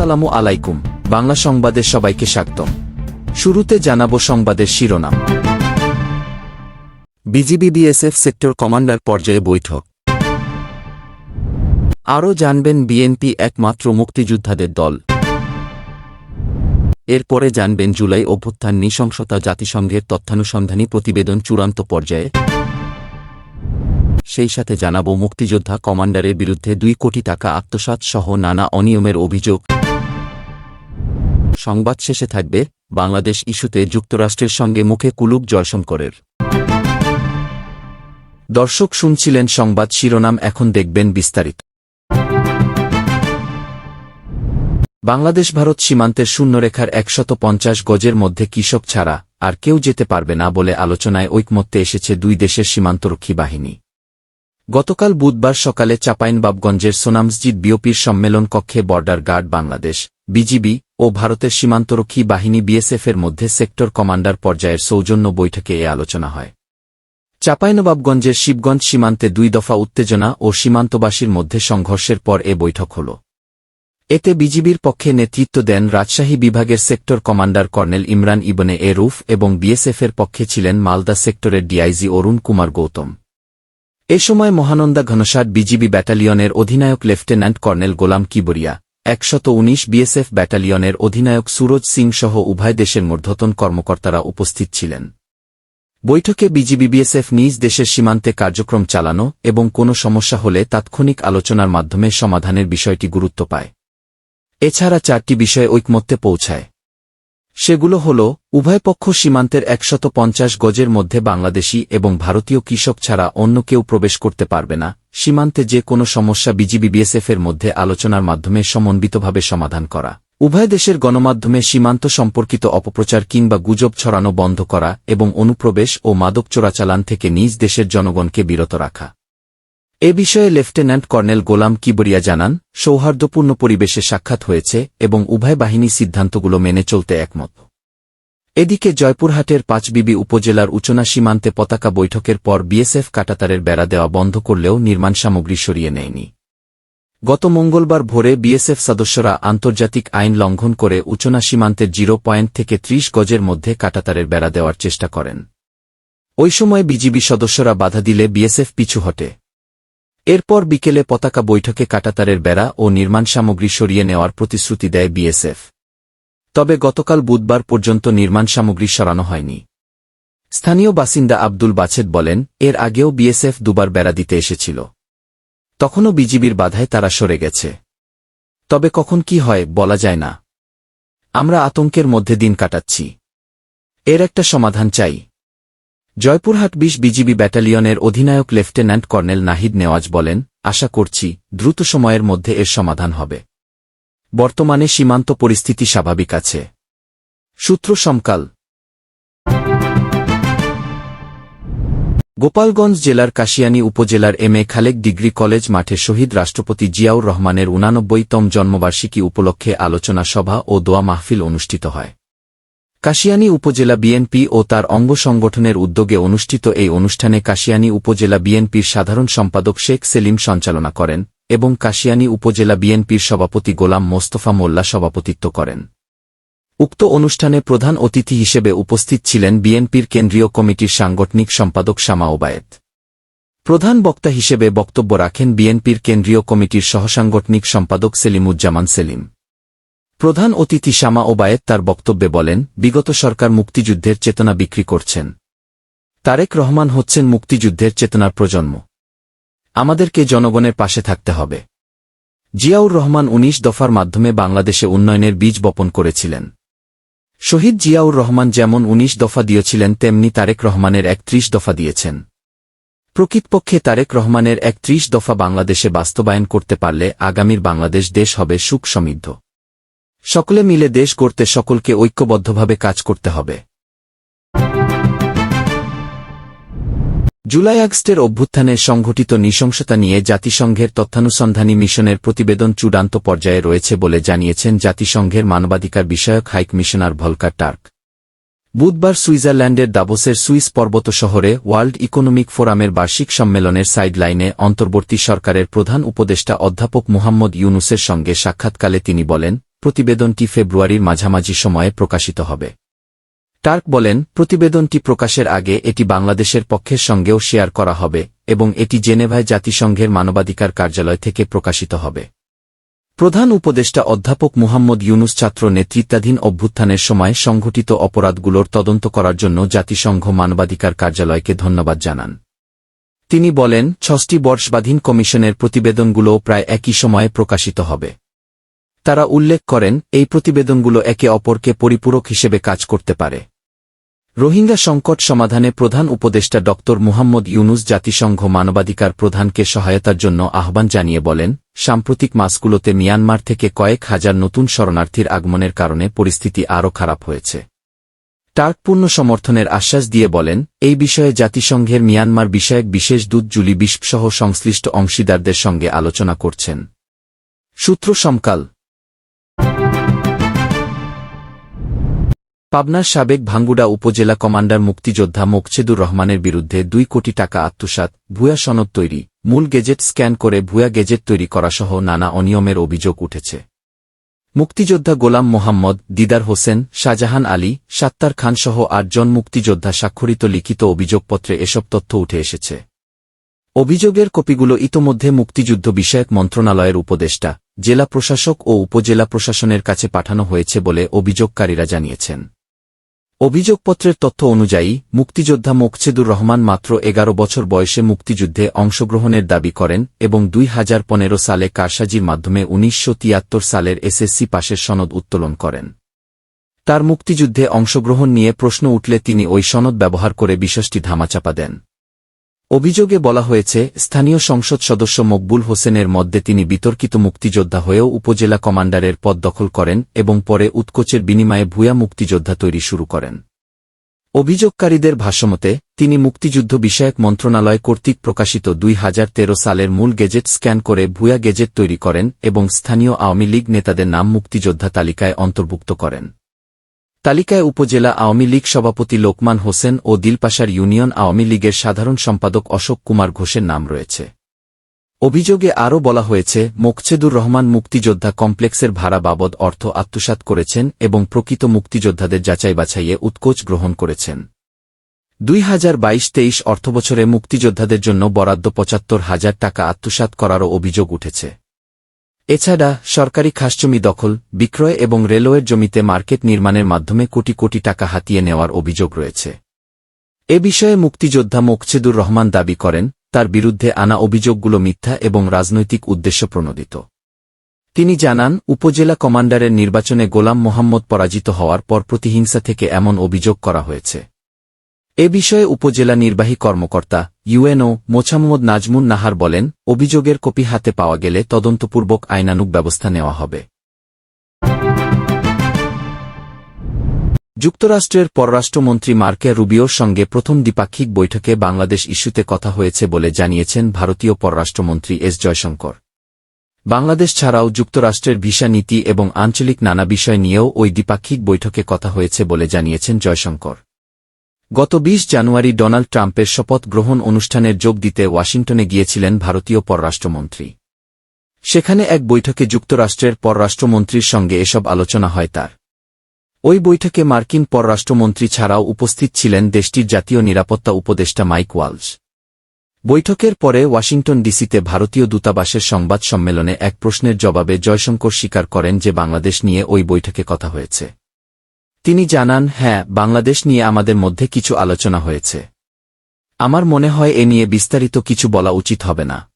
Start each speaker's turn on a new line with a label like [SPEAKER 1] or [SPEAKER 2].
[SPEAKER 1] আসসালামু আলাইকুম, বাংলা সংবাদে সবাইকে স্বাগতম। শুরুতে জানাব সংবাদের শিরোনাম। বিজিবি বিএসএফ সেক্টর কমান্ডার পর্যায়ে বৈঠক। আরও জানবেন বিএনপি একমাত্র মুক্তিযোদ্ধাদের দল। এরপরে জানবেন জুলাই অভ্যুত্থান নৃশংসতা জাতিসংঘের তথ্যানুসন্ধানী প্রতিবেদন চূড়ান্ত পর্যায়ে। সেই সাথে জানাব মুক্তিযোদ্ধা কমান্ডারের বিরুদ্ধে দুই কোটি টাকা আত্মসাৎ সহ নানা অনিয়মের অভিযোগ। সংবাদ শেষে থাকবে বাংলাদেশ ইস্যুতে যুক্তরাষ্ট্রের সঙ্গে মুখে কুলুপ জয়শঙ্করের। দর্শক শুনছিলেন সংবাদ শিরোনাম, এখন দেখবেন বিস্তারিত। বাংলাদেশ ভারত সীমান্তের শূন্যরেখার একশত পঞ্চাশ গজের মধ্যে কৃষক ছাড়া আর কেউ যেতে পারবে না বলে আলোচনায় ঐকমত্যে এসেছে দুই দেশের সীমান্তরক্ষী বাহিনী। গতকাল বুধবার সকালে চাঁপাইনবাবগঞ্জের সোনামসজিদ বিওপির সম্মেলন কক্ষে বর্ডার গার্ড বাংলাদেশ, বিজিবি ও ভারতের সীমান্তরক্ষী বাহিনী বিএসএফের মধ্যে সেক্টর কমান্ডার পর্যায়ের সৌজন্য বৈঠকে এ আলোচনা হয়। চাঁপাইনবাবগঞ্জের শিবগঞ্জ সীমান্তে দুই দফা উত্তেজনা ও সীমান্তবাসীর মধ্যে সংঘর্ষের পর এ বৈঠক হল। এতে বিজিবির পক্ষে নেতৃত্ব দেন রাজশাহী বিভাগের sector commander colonel Imran Ibne A Rauf এবং বিএসএফের পক্ষে ছিলেন মালদা সেক্টরের ডিআইজি অরুণ কুমার গৌতম। এ সময় মহানন্দা ঘনসার বিজিবি ব্যাটালিয়নের অধিনায়ক লেফটেন্যান্ট কর্নেল গোলাম কিবরিয়া একশত উনিশ বিএসএফ ব্যাটালিয়নের অধিনায়ক সুরজ সিং সহ উভয় দেশের মূর্ধতন কর্মকর্তারা উপস্থিত ছিলেন। বৈঠকে বিজিবি বিএসএফ নিজ দেশের সীমান্তে কার্যক্রম চালানো এবং কোনো সমস্যা হলে তাৎক্ষণিক আলোচনার মাধ্যমে সমাধানের বিষয়টি গুরুত্ব পায়। এছাড়া চারটি বিষয়ে ঐকমত্যে পৌঁছায়। সেগুলো হল, উভয় পক্ষ সীমান্তের একশত পঞ্চাশ গজের মধ্যে বাংলাদেশি এবং ভারতীয় কৃষক ছাড়া অন্য কেউ প্রবেশ করতে পারবে না সীমান্তে যে কোনো সমস্যা বিজিবি বিএসএফের মধ্যে আলোচনার মাধ্যমে সমন্বিতভাবে সমাধান করা। উভয় দেশের গণমাধ্যমে সীমান্ত সম্পর্কিত অপপ্রচার কিংবা গুজব ছড়ানো বন্ধ করা এবং অনুপ্রবেশ ও মাদক চোরাচালান থেকে নিজ দেশের জনগণকে বিরত রাখা। এ বিষয়ে লেফটেন্যান্ট কর্নেল গোলাম কিবরিয়া জানান, সৌহার্দ্যপূর্ণ পরিবেশে সাক্ষাৎ হয়েছে এবং উভয় বাহিনী সিদ্ধান্তগুলো মেনে চলতে একমত। এদিকে জয়পুরহাটের পাঁচবিবি উপজেলার উচনা সীমান্তে পতাকা বৈঠকের পর বিএসএফ কাটাতারের বেড়া দেওয়া বন্ধ করলেও নির্মাণ সামগ্রী সরিয়ে নেয়নি। গত মঙ্গলবার ভোরে বিএসএফ সদস্যরা আন্তর্জাতিক আইন লঙ্ঘন করে উচনা সীমান্তের জিরো পয়েন্ট থেকে ত্রিশ গজের মধ্যে কাটাতারের বেড়া দেওয়ার চেষ্টা করেন। ওই সময় বিজিবি সদস্যরা বাধা দিলে বিএসএফ পিছু হটে। এরপর বিকেলে পতাকা বৈঠকে কাটাতারের বেড়া ও নির্মাণ সামগ্রী সরিয়ে নেওয়ার প্রতিশ্রুতি দেয় বিএসএফ। তবে গতকাল বুধবার পর্যন্ত নির্মাণ সামগ্রী সরানো হয়নি। স্থানীয় বাসিন্দা আব্দুল বাছেদ বলেন, এর আগেও বিএসএফ দুবার বেড়া দিতে এসেছিল। তখনও বিজিবির বাধায় তারা সরে গেছে। তবে কখন কি হয় বলা যায় না। আমরা আতঙ্কের মধ্যে দিন কাটাচ্ছি। এর একটা সমাধান চাই। জয়পুরহাট বিশ বিজিবি ব্যাটালিয়নের অধিনায়ক লেফটেন্যান্ট কর্নেল নাহিদ নেওয়াজ বলেন, আশা করছি, দ্রুত সময়ের মধ্যে এর সমাধান হবে। বর্তমানে সীমান্ত পরিস্থিতি স্বাভাবিক আছে। সূত্র সমকাল। গোপালগঞ্জ জেলার কাশিয়ানী উপজেলার M A Khalek degree college মাঠে শহীদ রাষ্ট্রপতি জিয়াউর রহমানের উনানব্বইতম জন্মবার্ষিকী উপলক্ষে আলোচনা সভা ও দোয়া মাহফিল অনুষ্ঠিত হয়। কাশিয়ানী উপজেলা বিএনপি ও তার অঙ্গ সংগঠনের উদ্যোগে অনুষ্ঠিত এই অনুষ্ঠানে কাশিয়ানী উপজেলা বিএনপির সাধারণ সম্পাদক শেখ সেলিম সঞ্চালনা করেন। এবং কাশিয়ানী উপজেলা বিএনপির সভাপতি গোলাম মোস্তফা মোল্লা সভাপতিত্ব করেন। উক্ত অনুষ্ঠানে প্রধান অতিথি হিসেবে উপস্থিত ছিলেন বিএনপির কেন্দ্রীয় কমিটির সাংগঠনিক সম্পাদক শামা ওবায়েত প্রধান বক্তা হিসেবে বক্তব্য রাখেন বিএনপির কেন্দ্রীয় কমিটির সহসাংগঠনিক সম্পাদক সেলিমুজ্জামান সেলিম। প্রধান অতিথি শামা ওবায়েত তার বক্তব্যে বলেন, বিগত সরকার মুক্তিযুদ্ধের চেতনা বিক্রি করছেন। তারেক রহমান হচ্ছেন মুক্তিযুদ্ধের চেতনার প্রজন্ম। আমাদেরকে জনগণের পাশে থাকতে হবে। জিয়াউর রহমান ১৯ দফার মাধ্যমে বাংলাদেশে উন্নয়নের বীজ বপন করেছিলেন। শহীদ জিয়াউর রহমান যেমন ১৯ দফা দিয়েছিলেন, তেমনি তারেক রহমানের একত্রিশ দফা দিয়েছেন। প্রকৃতপক্ষে তারেক রহমানের একত্রিশ দফা বাংলাদেশে বাস্তবায়ন করতে পারলে আগামীর বাংলাদেশ দেশ হবে সুখ সমৃদ্ধ। সকলে মিলে দেশ গড়তে সকলকে ঐক্যবদ্ধভাবে কাজ করতে হবে। জুলাই আগস্টের অভ্যুত্থানে সংঘটিত নৃশংসতা নিয়ে জাতিসংঘের তথ্যানুসন্ধানী মিশনের প্রতিবেদন চূড়ান্ত পর্যায়ে রয়েছে বলে জানিয়েছেন জাতিসংঘের মানবাধিকার বিষয়ক হাইক মিশনার ভলকার টার্ক। বুধবার সুইজারল্যান্ডের দাবোসের সুইস পর্বত শহরে ওয়ার্ল্ড ইকোনমিক ফোরামের বার্ষিক সম্মেলনের সাইডলাইনে অন্তর্বর্তী সরকারের প্রধান উপদেষ্টা অধ্যাপক মুহাম্মদ ইউনুসের সঙ্গে সাক্ষাৎকালে তিনি বলেন, প্রতিবেদনটি ফেব্রুয়ারির মাঝামাঝি সময়ে প্রকাশিত হবে। টার্ক বলেন, প্রতিবেদনটি প্রকাশের আগে এটি বাংলাদেশের পক্ষের সঙ্গেও শেয়ার করা হবে এবং এটি জেনেভায় জাতিসংঘের মানবাধিকার কার্যালয় থেকে প্রকাশিত হবে। প্রধান উপদেষ্টা অধ্যাপক মুহাম্মদ ইউনুস ছাত্র নেতৃত্বাধীন অভ্যুত্থানের সময় সংঘটিত অপরাধগুলোর তদন্ত করার জন্য জাতিসংঘ মানবাধিকার কার্যালয়কে ধন্যবাদ জানান। তিনি বলেন ছষ্টি বর্ষবাধীন কমিশনের প্রতিবেদনগুলোও প্রায় একই সময়ে প্রকাশিত হবে। তারা উল্লেখ করেন, এই প্রতিবেদনগুলো একে অপরকে পরিপূরক হিসেবে কাজ করতে পারে। রোহিঙ্গা সংকট সমাধানে প্রধান উপদেষ্টা ড. মুহাম্মদ ইউনুস জাতিসংঘ মানবাধিকার প্রধানকে সহায়তার জন্য আহ্বান জানিয়ে বলেন, সাম্প্রতিক মাসগুলোতে মিয়ানমার থেকে কয়েক হাজার নতুন শরণার্থীর আগমনের কারণে পরিস্থিতি আরও খারাপ হয়েছে। টার্ক পূর্ণ সমর্থনের আশ্বাস দিয়ে বলেন, এই বিষয়ে জাতিসংঘের মিয়ানমার বিষয়ক বিশেষ দূত জুলি বিস্পসহ সংশ্লিষ্ট অংশীদারদের সঙ্গে আলোচনা করছেন। সূত্র সমকাল পাবনার সাবেক ভাঙ্গুড়া উপজেলা কমান্ডার মুক্তিযোদ্ধা মোকছেদুর রহমানের বিরুদ্ধে দুই কোটি টাকা আত্মসাত ভুয়া সনদ তৈরি, মূল গেজেট স্ক্যান করে ভুয়া গেজেট তৈরি করাসহ নানা অনিয়মের অভিযোগ উঠেছে। মুক্তিযোদ্ধা গোলাম মোহাম্মদ, দিদার হোসেন, শাহজাহান আলী, সাত্তার খানসহ আটজন মুক্তিযোদ্ধা স্বাক্ষরিত লিখিত অভিযোগপত্রে এসব তথ্য উঠে এসেছে। অভিযোগের কপিগুলো ইতোমধ্যে মুক্তিযুদ্ধ বিষয়ক মন্ত্রণালয়ের উপদেষ্টা, জেলা প্রশাসক ও উপজেলা প্রশাসনের কাছে পাঠানো হয়েছে বলে অভিযোগকারীরা জানিয়েছেন। অভিযোগপত্রের তথ্য অনুযায়ী, মুক্তিযোদ্ধা মোকছেদুর রহমান মাত্র এগারো বছর বয়সে মুক্তিযুদ্ধে অংশগ্রহণের দাবি করেন এবং দুই হাজার পনেরো সালে কারসাজির মাধ্যমে উনিশশো তিয়াত্তর সালের এসএসসি পাশের সনদ উত্তোলন করেন। তার মুক্তিযুদ্ধে অংশগ্রহণ নিয়ে প্রশ্ন উঠলে তিনি ওই সনদ ব্যবহার করে বিষয়টি ধামাচাপা দেন। অভিযোগে বলা হয়েছে, স্থানীয় সংসদ সদস্য মকবুল হোসেনের মধ্যে তিনি বিতর্কিত মুক্তিযোদ্ধা হয়েও উপজেলা কমান্ডারের পদ দখল করেন এবং পরে উৎকোচের বিনিময়ে ভূয়া মুক্তিযোদ্ধা তৈরি শুরু করেন। অভিযোগকারীদের ভাষ্যমতে, তিনি মুক্তিযুদ্ধ বিষয়ক মন্ত্রণালয় কর্তৃক প্রকাশিত দুই হাজার তেরো সালের মূল গেজেট স্ক্যান করে ভূয়া গেজেট তৈরি করেন এবং স্থানীয় আওয়ামী লীগ নেতাদের নাম মুক্তিযোদ্ধা তালিকায় অন্তর্ভুক্ত করেন। তালিকায় উপজেলা আওয়ামী লীগ সভাপতি লোকমান হোসেন ও দিলপাশার ইউনিয়ন আওয়ামী লীগের সাধারণ সম্পাদক অশোক কুমার ঘোষের নাম রয়েছে। অভিযোগে আরও বলা হয়েছে, মোকছেদুর রহমান মুক্তিযোদ্ধা কমপ্লেক্সের ভাড়া বাবদ অর্থ আত্মসাৎ করেছেন এবং প্রকৃত মুক্তিযোদ্ধাদের যাচাই বাছাইয়ে উৎকোচ গ্রহণ করেছেন। দুই হাজার বাইশ তেইশ অর্থবছরে মুক্তিযোদ্ধাদের জন্য বরাদ্দ পঁচাত্তর হাজার টাকা আত্মসাৎ করারও অভিযোগ উঠেছে। এছাড়া, সরকারি খাসজমি দখল, বিক্রয় এবং রেলওয়ের জমিতে মার্কেট নির্মাণের মাধ্যমে কোটি কোটি টাকা হাতিয়ে নেওয়ার অভিযোগ রয়েছে। এ বিষয়ে মুক্তিযোদ্ধা মোকছেদুর রহমান দাবি করেন, তার বিরুদ্ধে আনা অভিযোগগুলো মিথ্যা এবং রাজনৈতিক উদ্দেশ্য প্রণোদিত। তিনি জানান, উপজেলা কমান্ডারের নির্বাচনে গোলাম মোহাম্মদ পরাজিত হওয়ার পর প্রতিহিংসা থেকে এমন অভিযোগ করা হয়েছে। এ বিষয়ে উপজেলা নির্বাহী কর্মকর্তা ইউএনও মোছাম্মদ নাজমুন নাহার বলেন, অভিযোগের কপি হাতে পাওয়া গেলে তদন্তপূর্বক আইনানুক ব্যবস্থা নেওয়া হবে। যুক্তরাষ্ট্রের পররাষ্ট্রমন্ত্রী মার্কে রুবিওর সঙ্গে প্রথম দ্বিপাক্ষিক বৈঠকে বাংলাদেশ ইস্যুতে কথা হয়েছে বলে জানিয়েছেন ভারতীয় পররাষ্ট্রমন্ত্রী এস জয়শঙ্কর। বাংলাদেশ ছাড়াও যুক্তরাষ্ট্রের ভিসা নীতি এবং আঞ্চলিক নানা বিষয় নিয়েও ওই দ্বিপাক্ষিক বৈঠকে কথা হয়েছে বলে জানিয়েছেন জয়শঙ্কর। গত ২০ জানুয়ারি ডোনাল্ড ট্রাম্পের শপথ গ্রহণ অনুষ্ঠানের যোগ দিতে ওয়াশিংটনে গিয়েছিলেন ভারতীয় পররাষ্ট্রমন্ত্রী। সেখানে এক বৈঠকে যুক্তরাষ্ট্রের পররাষ্ট্রমন্ত্রীর সঙ্গে এসব আলোচনা হয় তার। ওই বৈঠকে মার্কিন পররাষ্ট্রমন্ত্রী ছাড়াও উপস্থিত ছিলেন দেশটির জাতীয় নিরাপত্তা উপদেষ্টা মাইক ওয়ালস বৈঠকের পরে ওয়াশিংটন ডিসিতে ভারতীয় দূতাবাসের সংবাদ সম্মেলনে এক প্রশ্নের জবাবে জয়শঙ্কর স্বীকার করেন যে বাংলাদেশ নিয়ে ওই বৈঠকে কথা হয়েছে। তিনি জানান হ্যাঁ বাংলাদেশ নিয়ে আমাদের মধ্যে কিছু আলোচনা হয়েছে। আমার মনে হয় এ নিয়ে বিস্তারিত কিছু বলা উচিত হবে না।